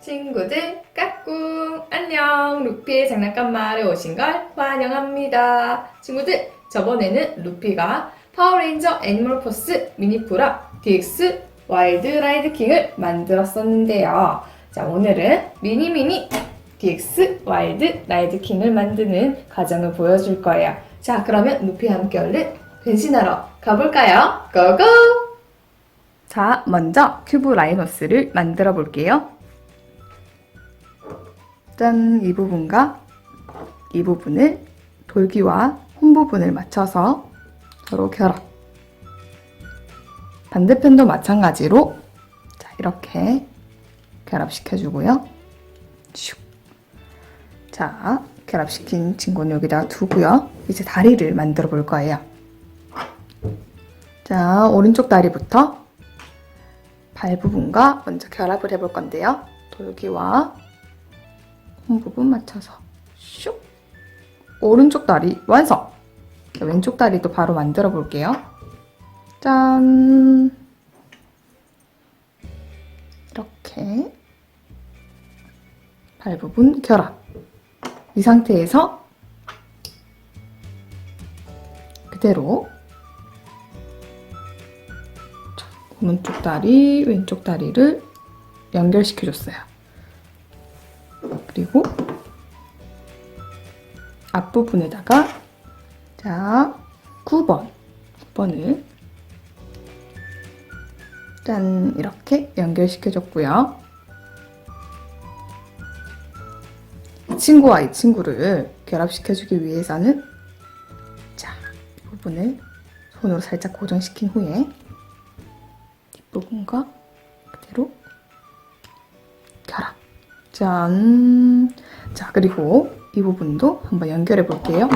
친구들 까꿍. 안녕. 루피의 장난감 마을에 오신 걸 환영합니다. 친구들 저번에는 루피가 파워레인저 애니멀 포스 미니프라 DX 와일드 라이드 킹을 만들었었는데요. 자 오늘은 미니미니 DX 와일드 라이드 킹을 만드는 과정을 보여줄 거예요. 자 그러면 루피와 함께 얼른 변신하러 가볼까요? 고고! 자 먼저 큐브 라이너스를 만들어 볼게요 짠! 이 부분과 이 부분을 돌기와 홈 부분을 맞춰서 서로 결합. 반대편도 마찬가지로 자, 이렇게 결합시켜주고요. 슉. 자, 결합시킨 친구는 여기다 두고요. 이제 다리를 만들어 볼 거예요. 자, 오른쪽 다리부터 발 부분과 먼저 결합을 해볼 건데요. 돌기와 홈 부분 맞춰서 슉. 오른쪽 다리 완성. 왼쪽 다리도 바로 만들어 볼게요. 짠. 이렇게 발 부분 결합. 이 상태에서 그대로 자, 오른쪽 다리 왼쪽 다리를 연결시켜 줬어요 그리고 앞부분에다가 자 9번 9번을 짠 이렇게 연결시켜 줬고요. 이 친구와 이 친구를 결합시켜 주기 위해서는 자, 이 부분을 손으로 살짝 고정시킨 후에 뒷부분과 짠. 자, 그리고 이 부분도 한번 연결해 볼게요.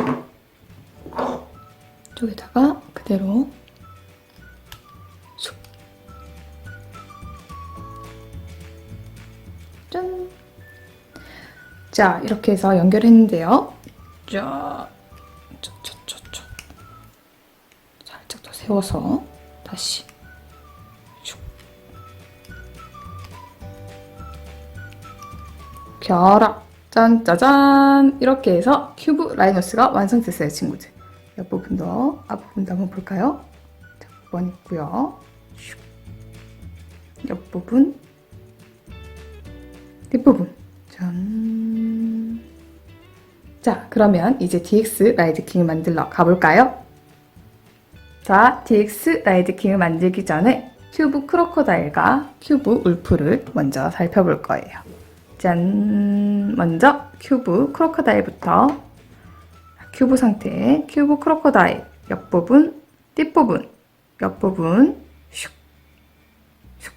쪽에다가 그대로 슉. 짠. 자, 이렇게 해서 연결했는데요. 자, 쫙쫙쫙쫙. 살짝 더 세워서 다시 결합. 짠, 짜잔! 이렇게 해서 큐브 라이너스가 완성됐어요, 친구들. 옆부분도, 앞부분도 한번 볼까요? 자, 9번 있고요. 슉. 옆부분, 뒷부분. 짠. 자, 그러면 이제 DX 라이드킹을 만들러 가볼까요? 자, DX 라이드킹을 만들기 전에 큐브 크로코다일과 큐브 울프를 먼저 살펴볼 거예요. 짠! 먼저 큐브 크로커다일부터 큐브 상태 큐브 크로커다일 옆부분, 뒷부분, 옆부분 슉, 슉.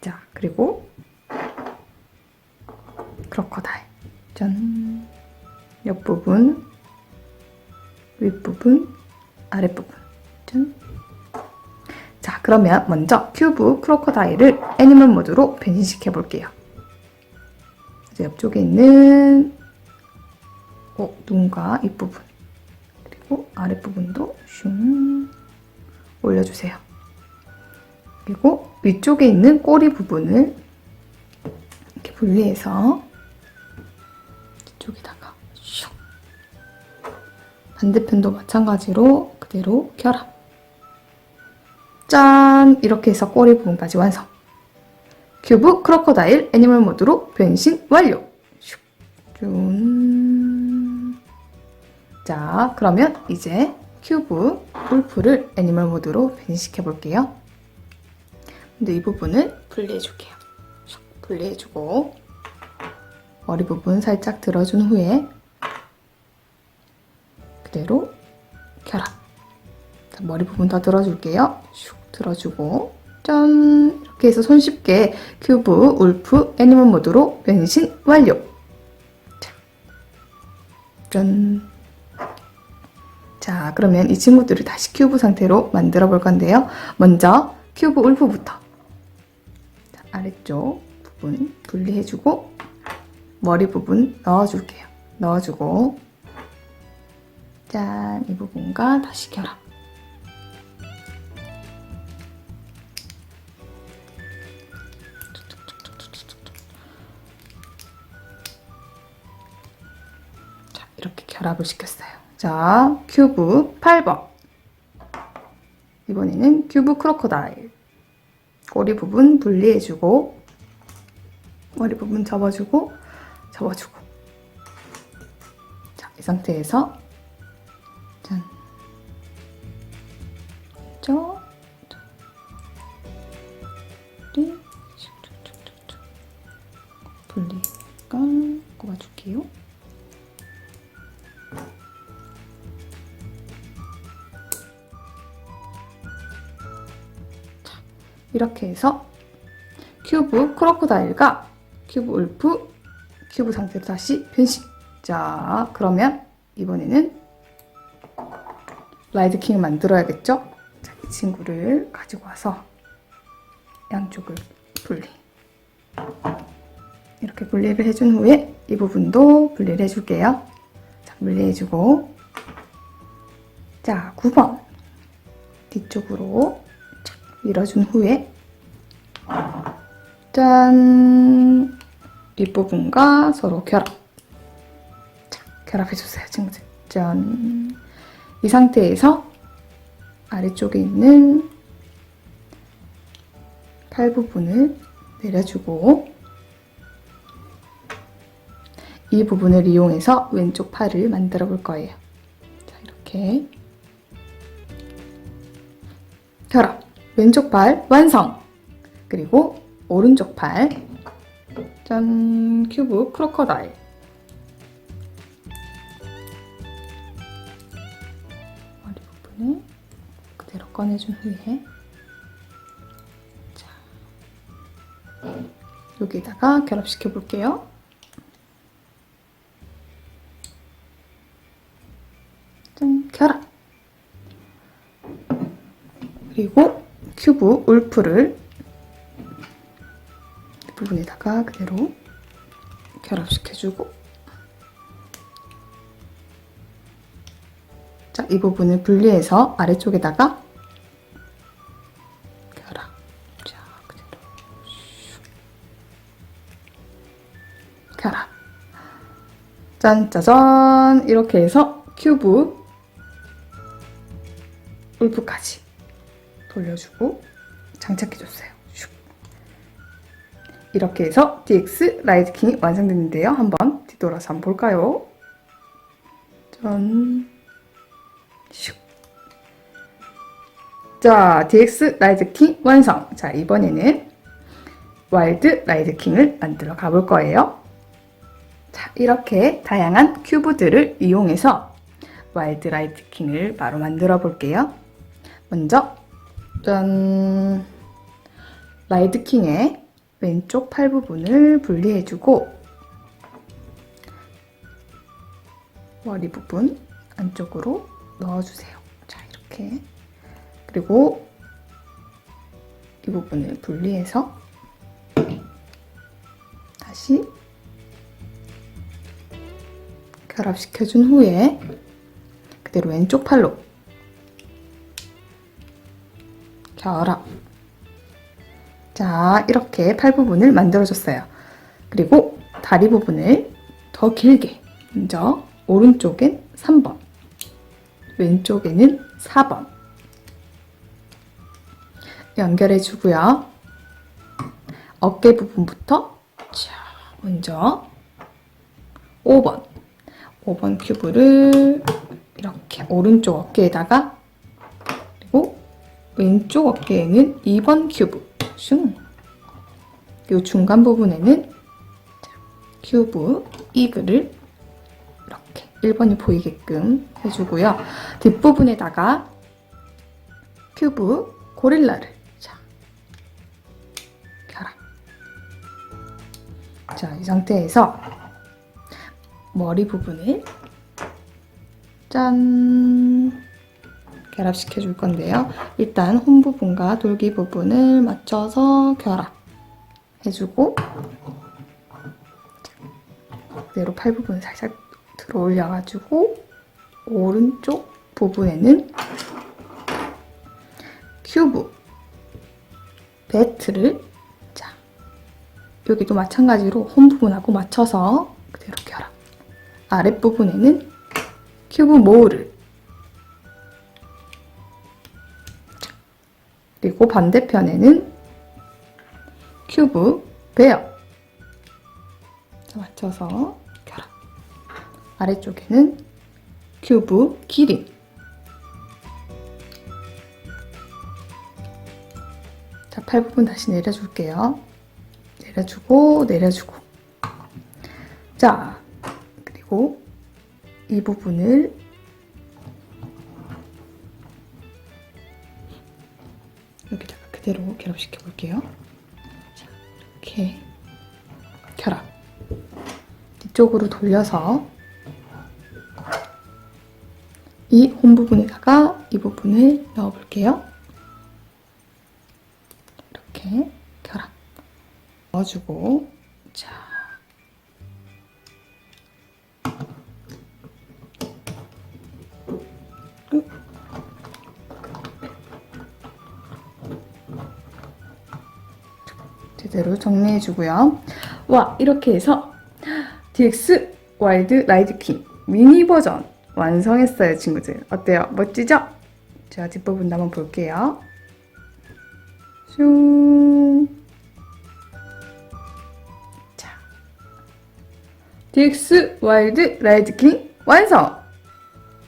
자, 그리고 크로커다일 짠! 옆부분, 윗부분, 아랫부분 짠! 자, 그러면 먼저 큐브 크로커다일을 애니멀 모드로 변신시켜 볼게요. 이제 옆쪽에 있는 어, 눈과 입부분 그리고 아랫부분도 슝 올려주세요. 그리고 위쪽에 있는 꼬리 부분을 이렇게 분리해서 이쪽에다가 슉 반대편도 마찬가지로 그대로 결합 짠! 이렇게 해서 꼬리 부분까지 완성 큐브 크로커다일 애니멀 모드로 변신 완료. 슉. 쭌. 자, 그러면 이제 큐브 울프를 애니멀 모드로 변신시켜 볼게요. 근데 이 부분을 분리해 줄게요. 슉. 분리해 주고 머리 부분 살짝 들어준 후에 그대로 결합. 자, 머리 부분 더 들어줄게요. 슉 들어주고 짠. 이렇게 해서 손쉽게 큐브 울프 애니멀 모드로 변신 완료. 자, 짠. 자 그러면 이 친구들을 다시 큐브 상태로 만들어 볼 건데요. 먼저 큐브 울프부터. 자, 아래쪽 부분 분리해주고 머리 부분 넣어줄게요. 넣어주고. 짠 이 부분과 다시 결합 결합을 시켰어요. 자, 큐브 8번. 이번에는 큐브 크로커다일. 꼬리 부분 분리해주고, 머리 부분 접어주고, 접어주고. 자, 이 상태에서, 짠. 저, 저. 리, 슉슉슉슉슉. 분리가 꼽아줄게요. 이렇게 해서 큐브 크로코다일과 큐브 울프 큐브 상태로 다시 변신. 자, 그러면 이번에는 라이드 킹을 만들어야겠죠? 자, 이 친구를 가지고 와서 양쪽을 분리. 이렇게 분리를 해준 후에 이 부분도 분리를 해줄게요. 자, 분리해주고. 자, 9번. 뒤쪽으로 착 밀어준 후에 짠! 뒷부분과 서로 결합. 자, 결합해주세요, 친구들. 짠! 이 상태에서 아래쪽에 있는 팔 부분을 내려주고 이 부분을 이용해서 왼쪽 팔을 만들어 볼 거예요. 자, 이렇게 결합. 왼쪽 팔 완성. 그리고 오른쪽 팔 짠 큐브 크로커다일 머리 부분을 그대로 꺼내준 후에 자 여기다가 결합시켜 볼게요. 짠 결합 그리고 큐브 울프를 이 부분에다가 그대로 결합시켜주고. 자, 이 부분을 분리해서 아래쪽에다가 결합. 자, 그대로. 슉. 결합. 짠 짜잔. 이렇게 해서 큐브 울프까지 돌려주고 장착해줬어요. 슉. 이렇게 해서 DX 라이드킹이 완성됐는데요. 한번 뒤돌아서 한번 볼까요? 짠. 슉. 자, DX 라이드킹 완성. 자, 이번에는 와일드 라이드킹을 만들어 가볼 거예요. 자, 이렇게 다양한 큐브들을 이용해서 와일드 라이드킹을 바로 만들어 볼게요. 먼저 짠! 라이드킹의 왼쪽 팔 부분을 분리해주고 머리 부분 안쪽으로 넣어주세요. 자, 이렇게. 그리고 이 부분을 분리해서 다시 결합시켜준 후에 그대로 왼쪽 팔로 결합. 자, 이렇게 팔 부분을 만들어줬어요. 그리고 다리 부분을 더 길게. 먼저 오른쪽엔 3번, 왼쪽에는 4번. 연결해 주고요. 어깨 부분부터 자, 먼저 5번. 5번 큐브를 이렇게 오른쪽 어깨에다가 왼쪽 어깨에는 2번 큐브 슝. 이 중간 부분에는 큐브 이글을 이렇게 1번이 보이게끔 해주고요. 뒷부분에다가 큐브 고릴라를 자 결합. 자, 이 상태에서 머리 부분을 짠 결합시켜 줄 건데요. 일단 홈 부분과 돌기 부분을 맞춰서 결합해주고 그대로 팔 부분 살짝 들어 올려가지고 오른쪽 부분에는 큐브 배트를 자 여기도 마찬가지로 홈 부분하고 맞춰서 그대로 결합 아랫부분에는 큐브 모으르. 그리고 반대편에는 큐브 베어. 자, 맞춰서 결합. 아래쪽에는 큐브 기린. 자, 팔 부분 다시 내려줄게요. 내려주고, 내려주고. 자, 그리고 이 부분을 여기다가 그대로 결합시켜 볼게요. 자, 이렇게 결합. 뒤쪽으로 돌려서 이 홈 부분에다가 이 부분을 넣어 볼게요. 이렇게 결합. 넣어주고, 자. 제대로 정리해 주고요. 와, 이렇게 해서 DX 와일드 라이드킹 미니 버전 완성했어요, 친구들. 어때요? 멋지죠? 제가 뒷부분 한번 볼게요. 슝. 자. DX 와일드 라이드킹 완성!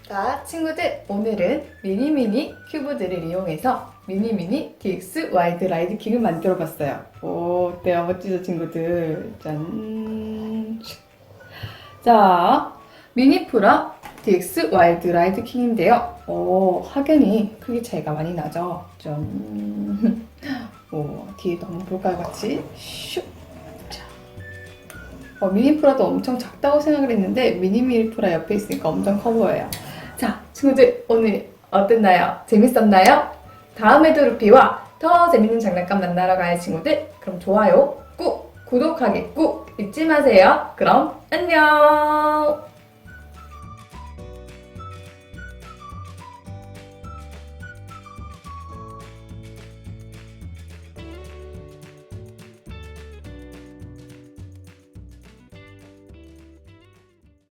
자, 친구들, 오늘은 미니미니 큐브들을 이용해서 미니미니 DX 와일드 라이드킹을 만들어 봤어요. 오, 어때요? 멋지죠, 친구들? 짠. 자, 미니프라 DX 와일드 라이드 킹인데요. 오, 확연히 크기 차이가 많이 나죠? 좀. 오, 뒤에도 한번 볼까요, 같이? 슉. 자. 어, 미니프라도 엄청 작다고 생각을 했는데, 미니 미니프라 옆에 있으니까 엄청 커 보여요. 자, 친구들, 오늘 어땠나요? 재밌었나요? 다음에도 루피와 더 재밌는 장난감 만나러 가요, 친구들. 그럼 좋아요 꾹, 구독하기 꾹 잊지 마세요. 그럼 안녕!